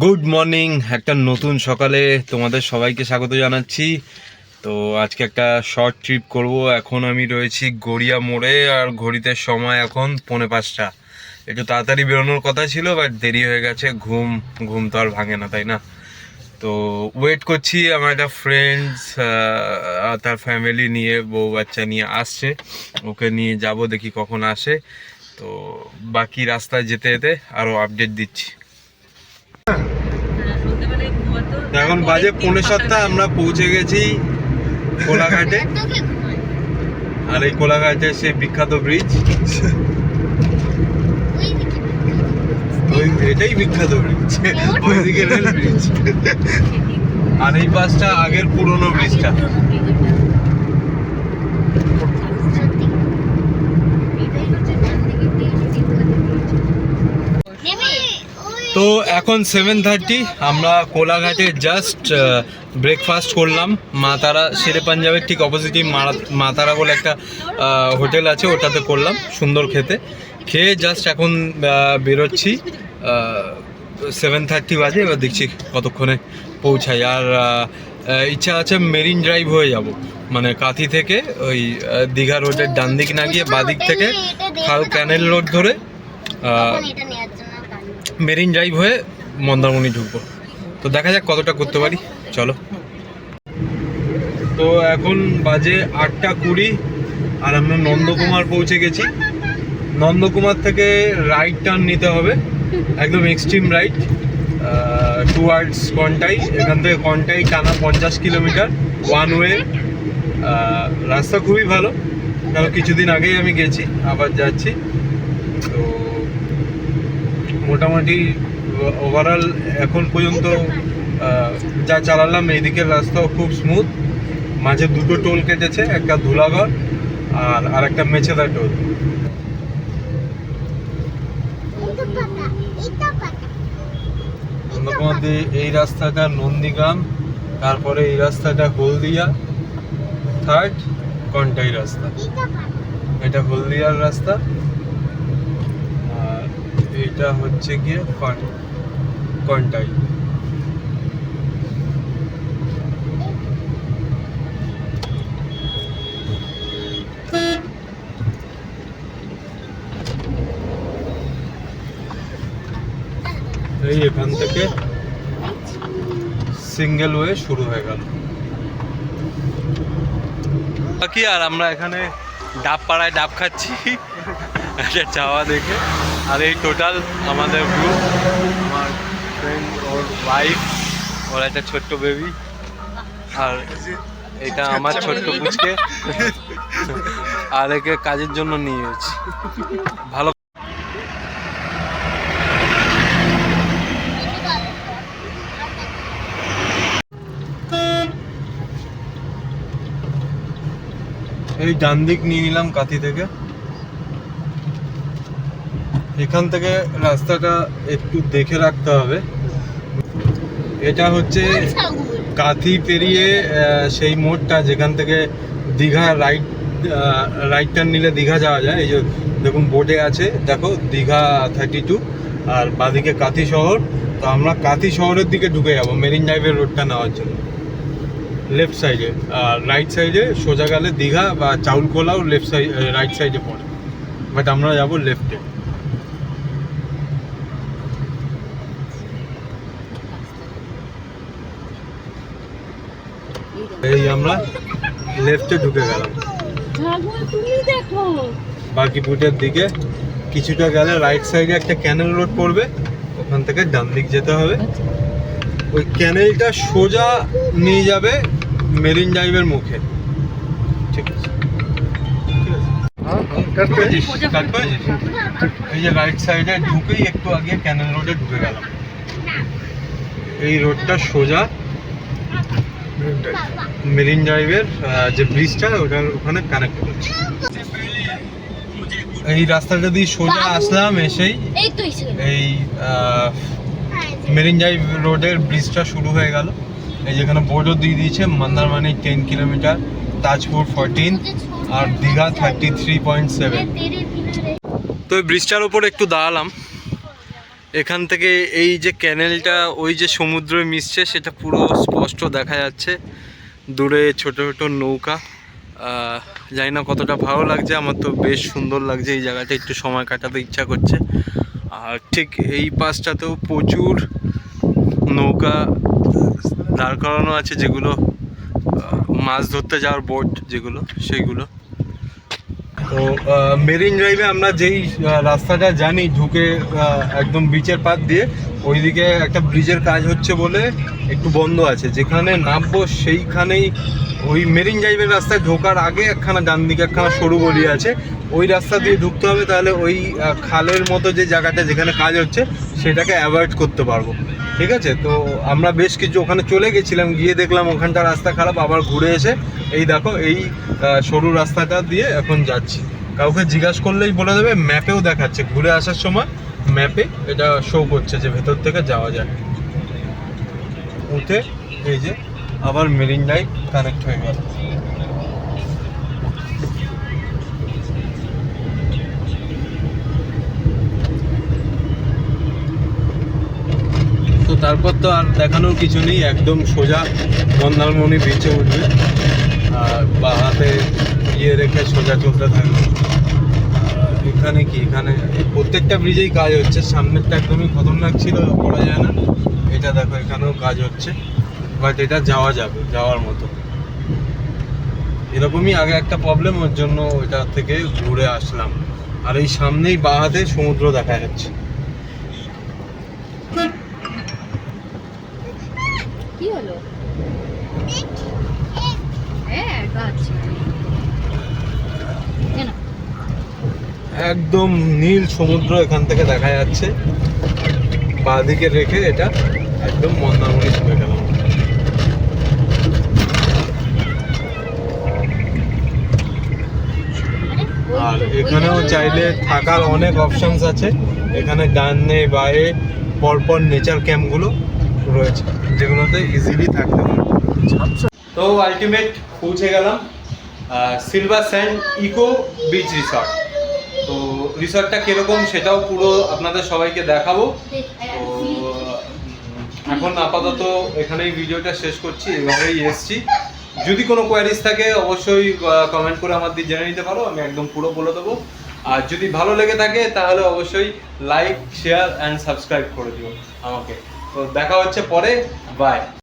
Good morning একটা নতুন সকালে তোমাদের সবাইকে স্বাগত জানাচ্ছি। তো আজকে একটা শর্ট ট্রিপ করব। এখন আমি রয়েছি গড়িয়া মোড়ে আর ঘড়িতে সময় এখন পৌনে পাঁচটা। একটু তাড়াতাড়ি বেরোনোর কথা ছিল বাট দেরি হয়ে গেছে। ঘুম ঘুম তো আর ভাঙে না, তাই না? তো ওয়েট করছি আমার একটা ফ্রেন্ডস তার ফ্যামিলি নিয়ে, বউ বাচ্চা নিয়ে আসছে। ওকে নিয়ে যাব, দেখি কখন আসে। তো বাকি রাস্তায় যেতে যেতে আরও আপডেট দিচ্ছি। এখন বাজে পৌনে সাতটা আমরা পৌঁছে গেছি কোলাঘাটে। আর এই কোলাঘাটে সে বিখ্যাত ব্রিজ। এটাই বিখ্যাত ব্রিজ। ব্রিজ। আর এই বাসটা আগের পুরনো ব্রিজটা। তো এখন সেভেন থার্টি আমরা কোলাঘাটে জাস্ট ব্রেকফাস্ট করলাম। মা তারা শেরে পাঞ্জাবের ঠিক অপোজিটে মা তারা বলে একটা হোটেল আছে, ওটাতে করলাম, সুন্দর খেতে। খেয়ে জাস্ট এখন বেরোচ্ছি সেভেন থার্টি বাজে, এবার দেখছি কতক্ষণে পৌঁছাই। আর ইচ্ছা আছে মেরিন ড্রাইভ হয়ে যাব। মানে কাঁথি থেকে ওই দীঘা রোডের ডান দিক না গিয়ে বাদিক থেকে খাল ক্যানেল রোড ধরে মেরিন ড্রাইভ হয়ে মন্দারমণি ঢুকবো। তো দেখা যাক কতটা করতে পারি। চলো। তো এখন বাজে আটটা কুড়ি আর আমরা নন্দকুমার পৌঁছে গেছি। নন্দকুমার থেকে রাইট টার্ন নিতে হবে। একদম এক্সট্রিম রাইট টুয়ার্ডস কন্টাই এখান থেকে কন্টাই টানা পঞ্চাশ কিলোমিটার। ওয়ান ওয়ে রাস্তা খুবই ভালো। কারণ কিছুদিন আগেই আমি গেছি, আবার যাচ্ছি। তো মোটামুটি ওভারঅল এখন পর্যন্ত যা চালালাম এইদিকের রাস্তাও খুব স্মুথ মাঝে দুটো টোল কেটেছে, একটা ধুলাগড় আর আর একটা মেছেদা টোল মধ্যে এই রাস্তাটা নন্দীগ্রাম, তারপরে এই রাস্তাটা হলদিয়া থার্ড কন্টাই রাস্তা। এটা হলদিয়ার রাস্তা। এটা হচ্ছে গিয়ে কন- কন্টাই এই এখান থেকে সিঙ্গেল ওয়ে শুরু হয়ে গেল। বাকি আর আমরা এখানে ডাব পাড়ায় ডাব খাচ্ছি। একটা চাওয়া দেখে। আর এই টোটাল আমাদের গ্রুপ আমার ফ্রেন্ড ওর ওয়াইফ ওর একটা ছোট্ট বেবি আর এটা আমার ছোট্ট পুচকে। আর একে কাজের জন্য নিয়ে এসেছি। ভালো এই ডান দিক নিয়ে নিলাম কাঁথি থেকে। এখান থেকে রাস্তাটা একটু দেখে রাখতে হবে। এটা হচ্ছে কাঁথি পেরিয়ে সেই মোড়টা যেখান থেকে দীঘা রাইট রাইট টার্ন নিলে দীঘা যাওয়া যায়। এই যে দেখুন বোর্ডে আছে। দেখো, দীঘা থার্টি টু আর বাদিকে কাঁথি শহর। তো আমরা কাঁথি শহরের দিকে ঢুকে যাব, মেরিন ড্রাইভের রোডটা নেওয়ার জন্য। লেফট সাইডে আর রাইট সাইডে সোজা গেলে দীঘা বা চাউলকোলাও লেফট সাইড রাইট সাইডে পড়ে। বাট আমরা যাব লেফটে এই আমরা লেফটে ঢুকে গেলাম। তুমি বাকি বুটের দিকে কিছুটা গেলে রাইট সাইডে একটা ক্যানেল রোড পড়বে ওখান থেকে ডান দিক যেতে হবে। ওই ক্যানেলটা সোজা নিয়ে যাবে মেরিন ড্রাইভের মুখে। ঠিক আছে? এই যে রাইট সাইডে ঢুকেই একটু আগে ক্যানেল রোডে ঢুকে গেলাম। এই রোডটা সোজা মেরিন ড্রাইভের যে ব্রিজটা ওটার ওখানে কানেক্ট করছে। এই রাস্তাটা দিয়ে সোজা আসলাম এসেই। এই মেরিন ড্রাইভ রোডের ব্রিজটা শুরু হয়ে গেল। এই যেখানে বোর্ডও দিয়ে দিয়েছে Mandarmani ten kilometre Tajpur fourteen আর Digha thirty three point seven তো এই ব্রিজটার উপর একটু দাঁড়ালাম। এখান থেকে এই যে ক্যানেলটা, ওই যে সমুদ্রে মিশছে, সেটা পুরো স্পষ্ট দেখা যাচ্ছে। দূরে ছোট ছোট নৌকা। জানি না কতটা ভালো লাগছে, আমার তো বেশ সুন্দর লাগছে এই জায়গাটা একটু সময় কাটাতে ইচ্ছা করছে। আর ঠিক এই পাশটাতেও প্রচুর নৌকা দাঁড় করানো আছে, যেগুলো মাছ ধরতে যাওয়ার বোট যেগুলো সেইগুলো তো মেরিন ড্রাইভে আমরা যেই রাস্তাটা জানি, ঢুকে একদম বিচের পাত দিয়ে, ওইদিকে একটা ব্রিজের কাজ হচ্ছে বলে একটু বন্ধ আছে। যেখানে নামবো সেইখানেই ওই মেরিন ড্রাইভের রাস্তায় ঢোকার আগে একখানা ডান দিকে একখানা সরু গলি আছে। ওই রাস্তা দিয়ে ঢুকতে হবে, তাহলে ওই খালের মতো যে জায়গাটা যেখানে কাজ হচ্ছে, সেটাকে অ্যাভয়েড করতে পারব। ঠিক আছে? তো আমরা বেশ কিছু ওখানে চলে গেছিলাম, গিয়ে দেখলাম ওখানটা রাস্তা খারাপ, আবার ঘুরে এসে এই দেখো, এই সরু রাস্তাটা দিয়ে এখন যাচ্ছি। কাউকে জিজ্ঞাসা করলেই বলে দেবে ম্যাপেও দেখাচ্ছে। ঘুরে আসার সময় ম্যাপে এটা শো করছে যে ভেতর থেকে যাওয়া যায়। উঠে এই যে আবার মেরিন ড্রাইভ কানেক্ট হয়ে গেল। তারপর তো আর দেখানোর কিছু নেই, একদম সোজা মন্দারমণি বিচে উঠবে। আর বা হাতে ইয়ে রেখে সোজা চলতে থাকবে। এখানে কি? এখানে প্রত্যেকটা ব্রিজেই কাজ হচ্ছে। সামনেরটা একদমই খতরনাক ছিল, বলা যায় না। এটা দেখো, এখানেও কাজ হচ্ছে। বাট এটা যাওয়া যাবে, যাওয়ার মতো। এরকমই আগে একটা প্রবলেম ওর জন্য ওইটা থেকে ঘুরে আসলাম। আর এই সামনেই বাঁ হাতে সমুদ্র দেখা যাচ্ছে কি হলো হ্যাঁ গাছ কেন একদম নীল সমুদ্র এখান থেকে দেখা যাচ্ছে। বাঁদিকে রেখে এটা একদম মন্দারমণি চলে গেলাম আর এখানেও চাইলে থাকার অনেক অপশনস আছে। এখানে ডানে বায়ে পরপর নেচার ক্যাম্পগুলো রয়েছে, যেগুলোতে ইজিলি থাকতে পারবে। তো আলটিমেট পৌঁছে গেলাম silver sand eco beach resort রিসর্টটা কীরকম সেটাও পুরো আপনাদের সবাইকে দেখাবো। তো এখন আপাতত এখানেই ভিডিওটা শেষ করছি, এভাবেই এসছি। যদি কোনো কোয়ারিজ থাকে, অবশ্যই কমেন্ট করে আমার দিয়ে জেনে নিতে পারো, আমি একদম পুরো বলে দেবো। আর যদি ভালো লেগে থাকে, তাহলে অবশ্যই লাইক শেয়ার অ্যান্ড সাবস্ক্রাইব করে দিও আমাকে। তো দেখা হচ্ছে পরে বাই